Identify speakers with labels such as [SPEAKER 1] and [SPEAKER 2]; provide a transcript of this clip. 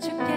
[SPEAKER 1] 주께